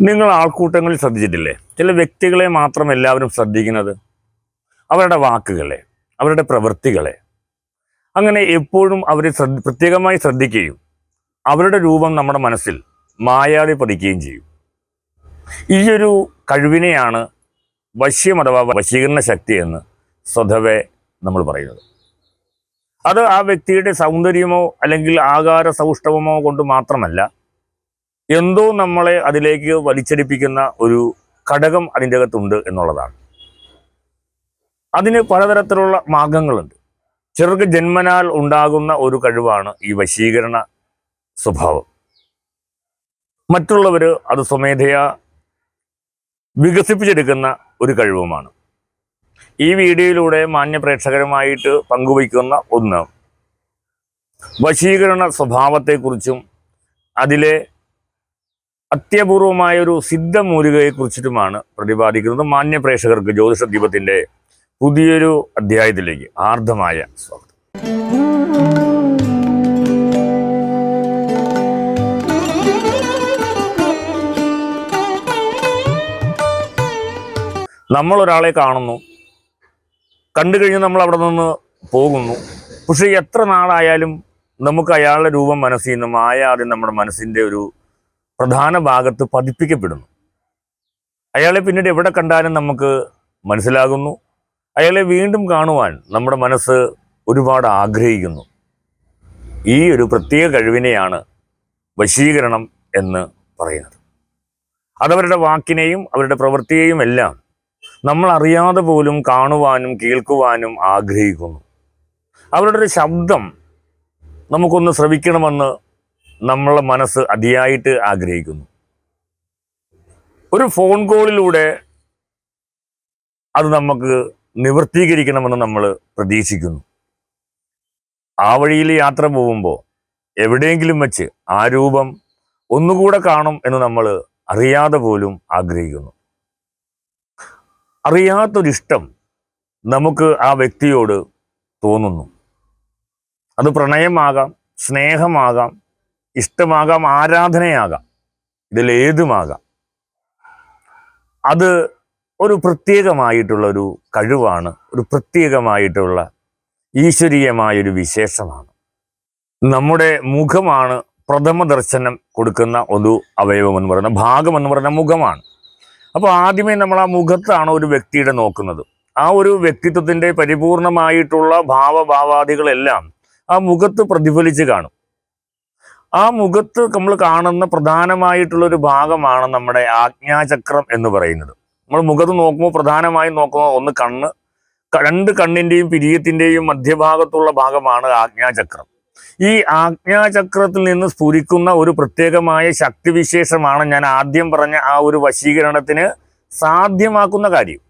നിങ്ങൾ ആൾക്കൂട്ടങ്ങളിൽ ശ്രദ്ധിച്ചിട്ടില്ലേ? ചില വ്യക്തികളെ മാത്രം എല്ലാവരും ശ്രദ്ധിക്കുന്നത് അവരുടെ വാക്കുകളെ അവരുടെ പ്രവൃത്തികളെ. അങ്ങനെ എപ്പോഴും അവരെ ശ്രദ്ധ പ്രത്യേകമായി ശ്രദ്ധിക്കുകയും അവരുടെ രൂപം നമ്മുടെ മനസ്സിൽ മായാതെ പതിക്കുകയും ചെയ്യും. ഈ ഒരു കഴിവിനെയാണ് വശ്യം അഥവാ വശീകരണ ശക്തി എന്ന് സ്വതവേ നമ്മൾ പറയുന്നത്. അത് ആ വ്യക്തിയുടെ സൗന്ദര്യമോ അല്ലെങ്കിൽ ആകാര സൗഷ്ഠവമോ കൊണ്ട് മാത്രമല്ല എന്തോ നമ്മളെ അതിലേക്ക് വലിച്ചടിപ്പിക്കുന്ന ഒരു ഘടകം അതിന്റെ അകത്തുണ്ട് എന്നുള്ളതാണ്. അതിന് പലതരത്തിലുള്ള മാർഗങ്ങളുണ്ട്. ചെറുക്ക് ജന്മനാൽ ഉണ്ടാകുന്ന ഒരു കഴിവാണ് ഈ വശീകരണ സ്വഭാവം. മറ്റുള്ളവർ അത് സ്വമേധയാ വികസിപ്പിച്ചെടുക്കുന്ന ഒരു കഴിവുമാണ്. ഈ വീഡിയോയിലൂടെ മാന്യപ്രേക്ഷകരുമായിട്ട് പങ്കുവയ്ക്കുന്ന ഒന്ന് വശീകരണ സ്വഭാവത്തെക്കുറിച്ചും അതിലെ അത്യപൂർവമായ ഒരു സിദ്ധമൂലികയെക്കുറിച്ചിട്ടുമാണ് പ്രതിപാദിക്കുന്നത് മാന്യ പ്രേക്ഷകർക്ക് ജ്യോതിഷ ദീപത്തിന്റെ പുതിയൊരു അധ്യായത്തിലേക്ക് ആർദ്രമായ സ്വാഗതം. നമ്മൾ ഒരാളെ കാണുന്നു. കണ്ടു കഴിഞ്ഞ് നമ്മൾ അവിടെ നിന്ന് പോകുന്നു. പക്ഷേ എത്ര നാളായാലും നമുക്ക് അയാളുടെ രൂപം മനസ്സിൽ നിന്ന് മായാതെ നമ്മുടെ മനസ്സിന്റെ ഒരു പ്രധാന ഭാഗത്ത് പതിപ്പിക്കപ്പെടുന്നു. അയാളെ പിന്നീട് എവിടെ കണ്ടാലും നമുക്ക് മനസ്സിലാകുന്നു. അയാളെ വീണ്ടും കാണുവാൻ നമ്മുടെ മനസ്സ് ഒരുപാട് ആഗ്രഹിക്കുന്നു. ഈ ഒരു പ്രത്യേക കഴിവിനെയാണ് വശീകരണം എന്ന് പറയുന്നത്. അതവരുടെ വാക്കിനെയും അവരുടെ പ്രവൃത്തിയെയും എല്ലാം നമ്മൾ അറിയാതെ പോലും കാണുവാനും കേൾക്കുവാനും ആഗ്രഹിക്കുന്നു. അവരുടെ ഒരു ശബ്ദം നമുക്കൊന്ന് ശ്രവിക്കണമെന്ന് നമ്മളെ മനസ്സ് അതിയായിട്ട് ആഗ്രഹിക്കുന്നു. ഒരു ഫോൺ കോളിലൂടെ അത് നമുക്ക് നിവർത്തീകരിക്കണമെന്ന് നമ്മൾ പ്രതീക്ഷിക്കുന്നു. ആ വഴിയിൽ യാത്ര പോകുമ്പോൾ എവിടെയെങ്കിലും വെച്ച് ആ രൂപം ഒന്നുകൂടെ കാണും എന്ന് നമ്മൾ അറിയാതെ പോലും ആഗ്രഹിക്കുന്നു. അറിയാത്തൊരിഷ്ടം നമുക്ക് ആ വ്യക്തിയോട് തോന്നുന്നു. അത് പ്രണയമാകാം സ്നേഹമാകാം ഇഷ്ടമാകാം ആരാധനയാകാം. ഇതിലേതുമാകാം അത് ഒരു പ്രത്യേകമായിട്ടുള്ള ഒരു കഴിവാണ് ഒരു പ്രത്യേകമായിട്ടുള്ള ഈശ്വരീയമായൊരു വിശേഷമാണ്. നമ്മുടെ മുഖമാണ് പ്രഥമ ദർശനം കൊടുക്കുന്ന ഒരു അവയവം എന്ന് പറയുന്ന ഭാഗം എന്ന് പറയുന്ന മുഖമാണ്. അപ്പോൾ ആദ്യമേ നമ്മൾ ആ മുഖത്താണ് ഒരു വ്യക്തിയുടെ നോക്കുന്നത്. ആ ഒരു വ്യക്തിത്വത്തിന്റെ പരിപൂർണമായിട്ടുള്ള ഭാവഭാവാദികളെല്ലാം ആ മുഖത്ത് പ്രതിഫലിച്ച് കാണും. ആ മുഖത്ത് നമ്മൾ കാണുന്ന പ്രധാനമായിട്ടുള്ള ഒരു ഭാഗമാണ് നമ്മുടെ ആജ്ഞാചക്രം എന്ന് പറയുന്നത്. നമ്മൾ മുഖത്ത് നോക്കുമ്പോൾ പ്രധാനമായും നോക്കുമ്പോൾ ഒന്ന് കണ്ണ് രണ്ട് കണ്ണിന്റെയും പിരിയത്തിന്റെയും മധ്യഭാഗത്തുള്ള ഭാഗമാണ് ആജ്ഞാചക്രം. ഈ ആജ്ഞാചക്രത്തിൽ നിന്ന് സ്ഫുരിക്കുന്ന ഒരു പ്രത്യേകമായ ശക്തിവിശേഷമാണ് ഞാൻ ആദ്യം പറഞ്ഞ ആ ഒരു വശീകരണത്തിന് സാധ്യമാക്കുന്ന കാര്യം.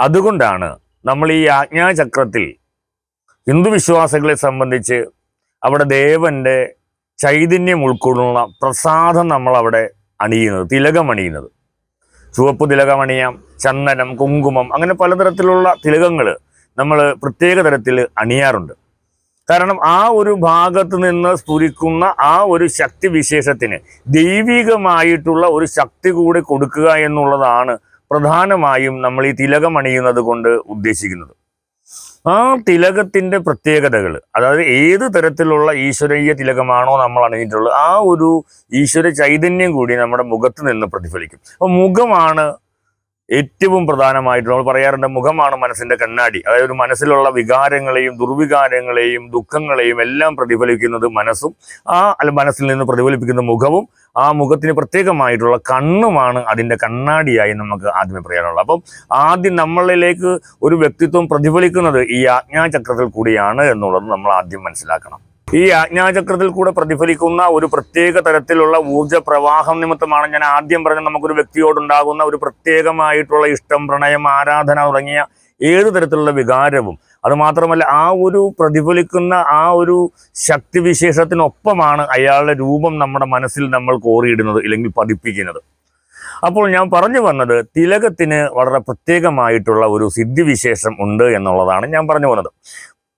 അതുകൊണ്ടാണ് നമ്മൾ ഈ ആജ്ഞാചക്രത്തിൽ ഹിന്ദു വിശ്വാസികളെ സംബന്ധിച്ച് അവിടെ ദേവന്റെ ചൈതന്യം ഉൾക്കൊള്ളുന്ന പ്രസാദം നമ്മൾ അവിടെ അണിയുന്നത് തിലകം അണിയുന്നത്. ചുവപ്പ് തിലകം അണിയാം ചന്ദനം കുങ്കുമം അങ്ങനെ പലതരത്തിലുള്ള തിലകങ്ങൾ നമ്മൾ പ്രത്യേക തരത്തിൽ അണിയാറുണ്ട്. കാരണം ആ ഒരു ഭാഗത്ത് നിന്ന് സ്ഫുരിക്കുന്ന ആ ഒരു ശക്തി വിശേഷത്തിന് ദൈവികമായിട്ടുള്ള ഒരു ശക്തി കൂടി കൊടുക്കുക എന്നുള്ളതാണ് പ്രധാനമായും നമ്മൾ ഈ തിലകം അണിയുന്നത് കൊണ്ട് ഉദ്ദേശിക്കുന്നത്. ആ തിലകത്തിന്റെ പ്രത്യേകതകൾ അതായത് ഏത് തരത്തിലുള്ള ഈശ്വരീയ തിലകമാണോ നമ്മൾ അണിഞ്ഞിട്ടുള്ളത് ആ ഒരു ഈശ്വര ചൈതന്യം കൂടി നമ്മുടെ മുഖത്ത് നിന്ന് പ്രതിഫലിക്കും. അപ്പോൾ മുഖമാണ് ഏറ്റവും പ്രധാനമായിട്ട് നമ്മൾ പറയാറുണ്ട് മുഖമാണ് മനസ്സിന്റെ കണ്ണാടി. അതായത് ഒരു മനസ്സിലുള്ള വികാരങ്ങളെയും ദുർവികാരങ്ങളെയും ദുഃഖങ്ങളെയും എല്ലാം പ്രതിഫലിക്കുന്നത് മനസ്സും ആ അല്ല മനസ്സിൽ നിന്ന് പ്രതിഫലിപ്പിക്കുന്ന മുഖവും ആ മുഖത്തിന് പ്രത്യേകമായിട്ടുള്ള കണ്ണുമാണ് അതിന്റെ കണ്ണാടിയായി നമുക്ക് ആദ്യമേ പറയാനുള്ളത്. അപ്പം ആദ്യം നമ്മളിലേക്ക് ഒരു വ്യക്തിത്വം പ്രതിഫലിക്കുന്നത് ഈ ആജ്ഞാചക്രത്തിൽ കൂടിയാണ് എന്നുള്ളത് നമ്മൾ ആദ്യം മനസ്സിലാക്കണം. ഈ ആജ്ഞാചക്രത്തിൽ കൂടെ പ്രതിഫലിക്കുന്ന ഒരു പ്രത്യേക തരത്തിലുള്ള ഊർജ പ്രവാഹം നിമിത്തമാണ് ഞാൻ ആദ്യം പറഞ്ഞ നമുക്കൊരു വ്യക്തിയോടുണ്ടാകുന്ന ഒരു പ്രത്യേകമായിട്ടുള്ള ഇഷ്ടം പ്രണയം ആരാധന തുടങ്ങിയ ഏത് തരത്തിലുള്ള വികാരവും. അതുമാത്രമല്ല ആ ഒരു പ്രതിഫലിക്കുന്ന ആ ഒരു ശക്തിവിശേഷത്തിനൊപ്പമാണ് അയാളുടെ രൂപം നമ്മുടെ മനസ്സിൽ നമ്മൾ കോറിയിടുന്നത് ഇല്ലെങ്കിൽ പതിപ്പിക്കുന്നത്. അപ്പോൾ ഞാൻ പറഞ്ഞു വന്നത് തിലകത്തിന് വളരെ പ്രത്യേകമായിട്ടുള്ള ഒരു സിദ്ധിവിശേഷം ഉണ്ട് എന്നുള്ളതാണ് ഞാൻ പറഞ്ഞു വന്നത്.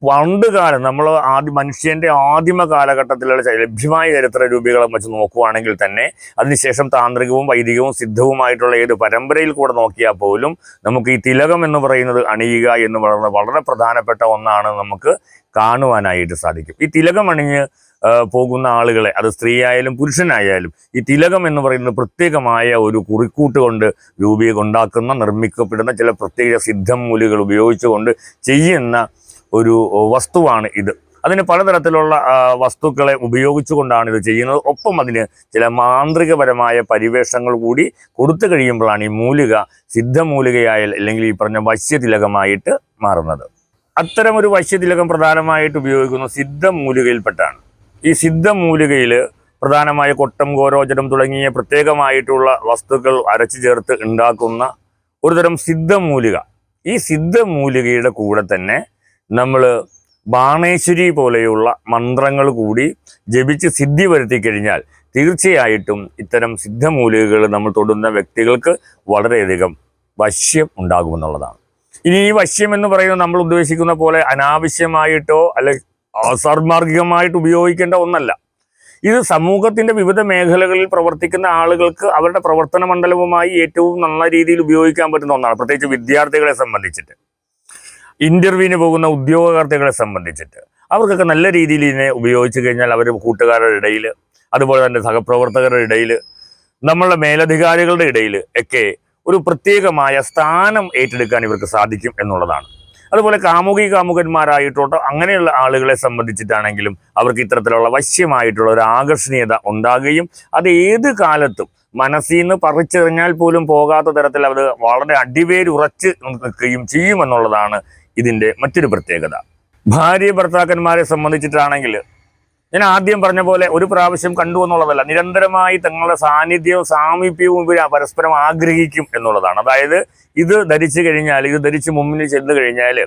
പണ്ട് കാലം നമ്മൾ ആദ്യ മനുഷ്യന്റെ ആദിമ കാലഘട്ടത്തിലുള്ള ലഭ്യമായ ചരിത്ര രൂപികളെ വെച്ച് നോക്കുകയാണെങ്കിൽ തന്നെ അതിനുശേഷം താന്ത്രികവും വൈദികവും സിദ്ധവുമായിട്ടുള്ള ഏത് പരമ്പരയിൽ കൂടെ നോക്കിയാൽ പോലും നമുക്ക് ഈ തിലകം എന്ന് പറയുന്നത് അണിയുക എന്ന് പറയുന്നത് വളരെ പ്രധാനപ്പെട്ട ഒന്നാണ് നമുക്ക് കാണുവാനായിട്ട് സാധിക്കും. ഈ തിലകം അണിഞ്ഞ് പോകുന്ന ആളുകളെ അത് സ്ത്രീയായാലും പുരുഷനായാലും ഈ തിലകം എന്ന് പറയുന്നത് പ്രത്യേകമായ ഒരു കുറിക്കൂട്ട് കൊണ്ട് രൂപീകൊണ്ടാക്കുന്ന നിർമ്മിക്കപ്പെടുന്ന ചില പ്രത്യേക സിദ്ധം മൂലികൾ ഉപയോഗിച്ചുകൊണ്ട് ചെയ്യുന്ന ഒരു വസ്തുവാണ് ഇത്. അതിന് പലതരത്തിലുള്ള വസ്തുക്കളെ ഉപയോഗിച്ചുകൊണ്ടാണ് ഇത് ചെയ്യുന്നത്. ഒപ്പം അതിന് ചില മാന്ത്രികപരമായ പരിവേഷങ്ങൾ കൂടി കൊടുത്തു കഴിയുമ്പോഴാണ് ഈ മൂലിക സിദ്ധമൂലികയായ അല്ലെങ്കിൽ ഈ പറഞ്ഞ വശ്യതിലകമായിട്ട് മാറുന്നത്. അത്തരം ഒരു വശ്യതിലകം പ്രധാനമായിട്ട് ഉപയോഗിക്കുന്ന സിദ്ധമൂലികയിൽപ്പെട്ടാണ്. ഈ സിദ്ധമൂലികയിൽ പ്രധാനമായ കൊട്ടം ഗോരോചനം തുടങ്ങിയ പ്രത്യേകമായിട്ടുള്ള വസ്തുക്കൾ അരച്ചു ചേർത്ത് ഉണ്ടാക്കുന്ന ഒരുതരം സിദ്ധമൂലിക. ഈ സിദ്ധമൂലികയുടെ കൂടെ തന്നെ നമ്മൾ ബാണേശ്വരി പോലെയുള്ള മന്ത്രങ്ങൾ കൂടി ജപിച്ച് സിദ്ധി വരുത്തി കഴിഞ്ഞാൽ തീർച്ചയായിട്ടും ഇത്തരം സിദ്ധമൂലികകൾ നമ്മൾ തൊടുന്ന വ്യക്തികൾക്ക് വളരെയധികം വശ്യം ഉണ്ടാകുമെന്നുള്ളതാണ് ഇനി ഈ വശ്യം എന്ന് പറയുന്നത് നമ്മൾ ഉദ്ദേശിക്കുന്ന പോലെ അനാവശ്യമായിട്ടോ അല്ലെ അസാർമാർഗികമായിട്ട് ഉപയോഗിക്കേണ്ട ഒന്നല്ല. ഇത് സമൂഹത്തിന്റെ വിവിധ മേഖലകളിൽ പ്രവർത്തിക്കുന്ന ആളുകൾക്ക് അവരുടെ പ്രവർത്തന മണ്ഡലവുമായി ഏറ്റവും നല്ല രീതിയിൽ ഉപയോഗിക്കാൻ പറ്റുന്ന ഒന്നാണ്. പ്രത്യേകിച്ച് വിദ്യാർത്ഥികളെ സംബന്ധിച്ചിട്ട്. ഇന്റർവ്യൂവിന് പോകുന്ന ഉദ്യോഗാർത്ഥികളെ സംബന്ധിച്ചിട്ട്. അവർക്കൊക്കെ നല്ല രീതിയിൽ ഇതിനെ ഉപയോഗിച്ച് കഴിഞ്ഞാൽ അവർ കൂട്ടുകാരുടെ ഇടയിൽ അതുപോലെ തന്നെ സഹപ്രവർത്തകരുടെ ഇടയിൽ നമ്മളുടെ മേലധികാരികളുടെ ഇടയിൽ ഒക്കെ ഒരു പ്രത്യേകമായ സ്ഥാനം ഏറ്റെടുക്കാൻ ഇവർക്ക് സാധിക്കും എന്നുള്ളതാണ്. അതുപോലെ കാമുകി കാമുകന്മാരായിട്ടോട്ടോ അങ്ങനെയുള്ള ആളുകളെ സംബന്ധിച്ചിട്ടാണെങ്കിലും അവർക്ക് ഇത്തരത്തിലുള്ള വശ്യമായിട്ടുള്ള ഒരു ആകർഷണീയത ഉണ്ടാകുകയും അത് ഏത് കാലത്തും മനസ്സിൽ നിന്ന് പറിച്ചെറിഞ്ഞാൽ പോലും പോകാത്ത തരത്തിൽ അത് വളരെ അടിവേരുറച്ച് നിൽക്കുകയും ചെയ്യുമെന്നുള്ളതാണ് ഇതിന്റെ മറ്റൊരു പ്രത്യേകത. ഭാര്യ ഭർത്താക്കന്മാരെ സംബന്ധിച്ചിട്ടാണെങ്കിൽ ഞാൻ ആദ്യം പറഞ്ഞ പോലെ ഒരു പ്രാവശ്യം കണ്ടു എന്നുള്ളതല്ല. നിരന്തരമായി തങ്ങളുടെ സാന്നിധ്യവും സാമീപ്യവും ഇവർ പരസ്പരം ആഗ്രഹിക്കും എന്നുള്ളതാണ്. അതായത് ഇത് ധരിച്ചു കഴിഞ്ഞാൽ ഇത് ധരിച്ച് മുമ്പിൽ ചെന്ന് കഴിഞ്ഞാൽ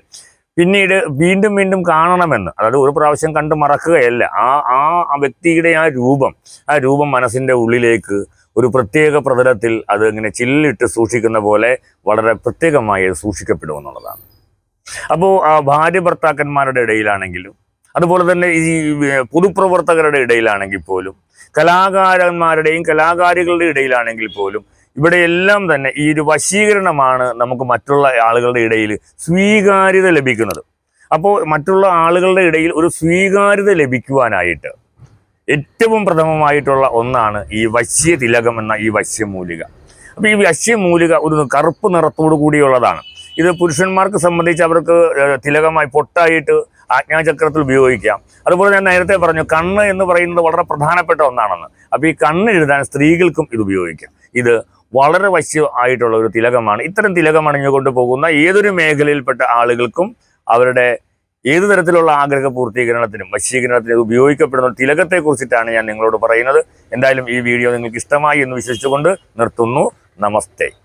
പിന്നീട് വീണ്ടും വീണ്ടും കാണണമെന്ന്. അതായത് ഒരു പ്രാവശ്യം കണ്ട് മറക്കുകയല്ല. ആ ആ വ്യക്തിയുടെ ആ രൂപം ആ രൂപം മനസ്സിന്റെ ഉള്ളിലേക്ക് ഒരു പ്രത്യേക പ്രതലത്തിൽ അത് ഇങ്ങനെ ചില്ലിട്ട് സൂക്ഷിക്കുന്ന പോലെ വളരെ പ്രത്യേകമായി സൂക്ഷിക്കപ്പെടുമെന്നുള്ളതാണ് അപ്പോൾ ഭാര്യ ഭർത്താക്കന്മാരുടെ ഇടയിലാണെങ്കിലും അതുപോലെ തന്നെ ഈ പൊതുപ്രവർത്തകരുടെ ഇടയിലാണെങ്കിൽ പോലും കലാകാരന്മാരുടെയും കലാകാരികളുടെ ഇടയിലാണെങ്കിൽ പോലും ഇവിടെയെല്ലാം തന്നെ ഈ ഒരു വശീകരണമാണ് നമുക്ക് മറ്റുള്ള ആളുകളുടെ ഇടയിൽ സ്വീകാര്യത ലഭിക്കുന്നത്. അപ്പോൾ മറ്റുള്ള ആളുകളുടെ ഇടയിൽ ഒരു സ്വീകാര്യത ലഭിക്കുവാനായിട്ട് ഏറ്റവും പ്രഥമമായിട്ടുള്ള ഒന്നാണ് ഈ വശ്യ തിലകം എന്ന ഈ വശ്യമൂലിക അപ്പോൾ ഈ വശ്യമൂലിക ഒരു കറുപ്പ് നിറത്തോടു കൂടിയുള്ളതാണ്. ഇത് പുരുഷന്മാർക്ക് സംബന്ധിച്ച് അവർക്ക് തിലകമായി പൊട്ടായിട്ട് ആജ്ഞാചക്രത്തിൽ ഉപയോഗിക്കാം. അതുപോലെ ഞാൻ നേരത്തെ പറഞ്ഞു കണ്ണ് എന്ന് പറയുന്നത് വളരെ പ്രധാനപ്പെട്ട ഒന്നാണെന്ന്. അപ്പോൾ ഈ കണ്ണ് എഴുതാൻ സ്ത്രീകൾക്കും ഇത് ഉപയോഗിക്കാം. ഇത് വളരെ വശ്യ ആയിട്ടുള്ള ഒരു തിലകമാണ്. ഇത്തരം തിലകം അണിഞ്ഞുകൊണ്ട് പോകുന്ന ഏതൊരു മേഖലയിൽപ്പെട്ട ആളുകൾക്കും അവരുടെ ഏത് തരത്തിലുള്ള ആഗ്രഹ പൂർത്തീകരണത്തിനും വശീകരണത്തിനും ഉപയോഗിക്കപ്പെടുന്ന തിലകത്തെ കുറിച്ചിട്ടാണ് ഞാൻ നിങ്ങളോട് പറയുന്നത്. എന്തായാലും ഈ വീഡിയോ നിങ്ങൾക്ക് ഇഷ്ടമായി എന്ന് വിശ്വസിച്ചുകൊണ്ട് നിർത്തുന്നു. നമസ്തേ.